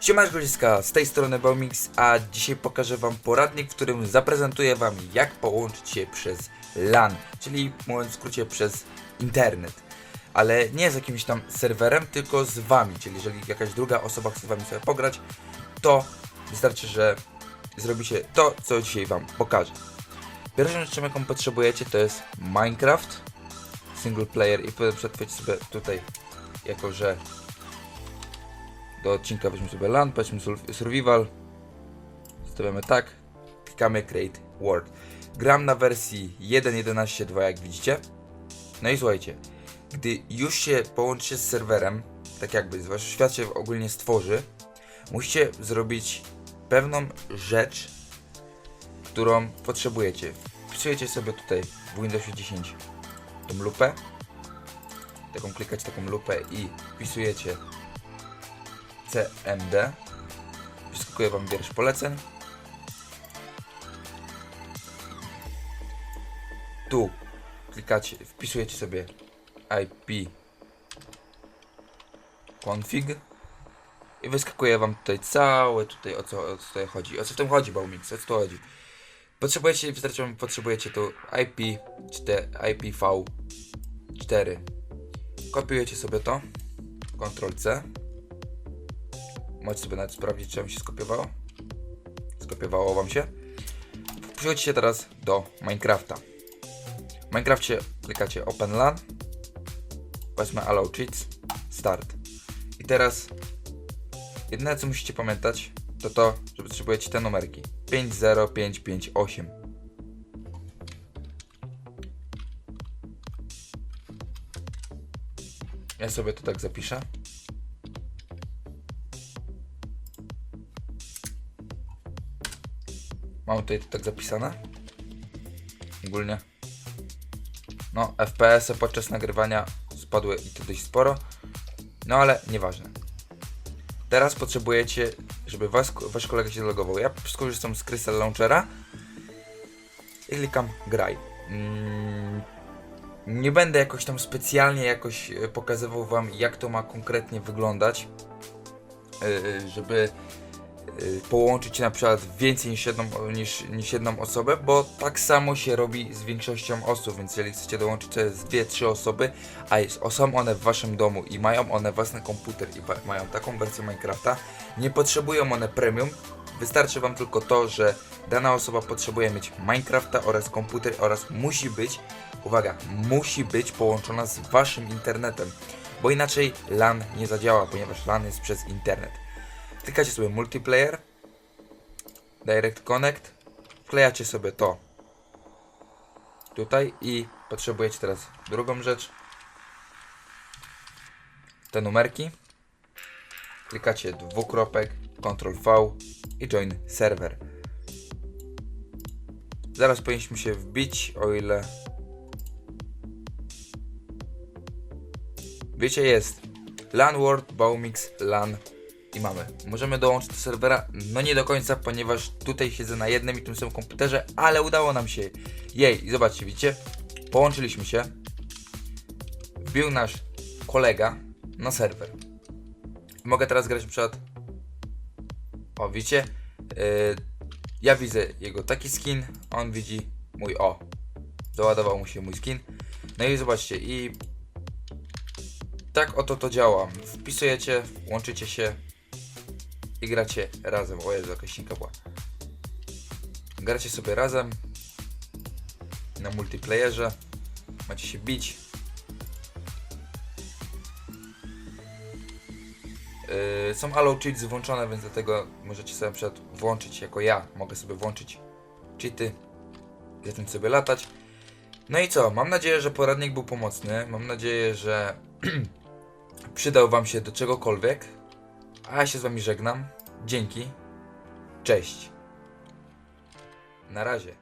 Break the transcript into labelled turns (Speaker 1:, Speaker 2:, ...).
Speaker 1: Siemasz Guziska, z tej strony Baumix, a dzisiaj pokażę wam poradnik, w którym zaprezentuję wam jak połączyć się przez LAN, czyli mówiąc w skrócie przez internet. Ale nie z jakimś tam serwerem, tylko z wami, czyli jeżeli jakaś druga osoba chce z wami sobie pograć, to wystarczy, że zrobicie to, co dzisiaj wam pokażę. Pierwszą rzeczą, jaką potrzebujecie, to jest Minecraft, single player i potem przetworzyć sobie tutaj, jako że do odcinka weźmy sobie LAN, weźmy sur- survival, stawiamy tak, klikamy create world. Gram na wersji 1.11.2 jak widzicie. No i słuchajcie, gdy już się połączycie z serwerem, tak jakby wasz świat się ogólnie stworzy, musicie zrobić pewną rzecz, którą potrzebujecie. Wpisujecie sobie tutaj w Windowsie 10 tą lupę, taką klikać taką lupę i wpisujecie CMD. Wyskakuje Wam wiersz poleceń. Tu klikacie, wpisujecie sobie IP config i wyskakuje Wam tutaj całe tutaj o co, o co tutaj chodzi. O co w tym chodzi, Baumix? O co tu chodzi? Potrzebujecie, wystarczy wam, potrzebujecie tu IP, 4, IPv4. Kopiujecie sobie to. Ctrl C. Możecie sobie nawet sprawdzić, czy wam się skopiowało. Skopiowało wam się. Przechodzicie teraz do Minecrafta. W Minecrafcie klikacie Open LAN. Weźmy Allow Cheats. Start. I teraz jedyne co musicie pamiętać to to, że potrzebujecie te numerki. 50558. Ja sobie to tak zapiszę. Mam tutaj to tak zapisane. Ogólnie. No, FPS-y podczas nagrywania spadły i to dość sporo. No ale nieważne. Teraz potrzebujecie, żeby was, wasz kolega się zalogował. Ja skorzystam z Crystal Launchera i klikam graj. Mm, nie będę jakoś tam specjalnie jakoś e, pokazywał wam jak to ma konkretnie wyglądać, e, żeby e, połączyć na przykład więcej niż jedną, niż, niż jedną osobę, bo tak samo się robi z większością osób, więc jeżeli chcecie dołączyć z dwie, trzy osoby, a jest, są one w waszym domu i mają one własny komputer i mają taką wersję Minecrafta, nie potrzebują one premium, wystarczy wam tylko to, że dana osoba potrzebuje mieć Minecrafta oraz komputer oraz musi być, uwaga, musi być połączona z waszym internetem, bo inaczej LAN nie zadziała, ponieważ LAN jest przez internet. Klikacie sobie multiplayer, direct connect, wklejacie sobie to tutaj i potrzebujecie teraz drugą rzecz, te numerki, klikacie dwukropek, Ctrl V i join server. Zaraz powinniśmy się wbić, o ile Wiecie, jest LAN World, Baumix, LAN i mamy. Możemy dołączyć do serwera, no nie do końca, ponieważ tutaj siedzę na jednym i tym samym komputerze, ale udało nam się. Jej, zobaczcie, widzicie? Połączyliśmy się. Wbił nasz kolega na serwer. Mogę teraz grać przykład. O, widzicie? Yy, ja widzę jego taki skin, on widzi mój o. Doładował mu się mój skin. No i zobaczcie, i tak oto to działa. Wpisujecie, łączycie się i gracie razem. O Jezu, jakaś sinka była. Gracie sobie razem na multiplayerze. Macie się bić. Yy, są allow cheats włączone, więc dlatego możecie sobie przykład włączyć jako ja. Mogę sobie włączyć cheaty zacząć sobie latać. No i co? Mam nadzieję, że poradnik był pomocny. Mam nadzieję, że przydał Wam się do czegokolwiek. A ja się z Wami żegnam. Dzięki. Cześć. Na razie.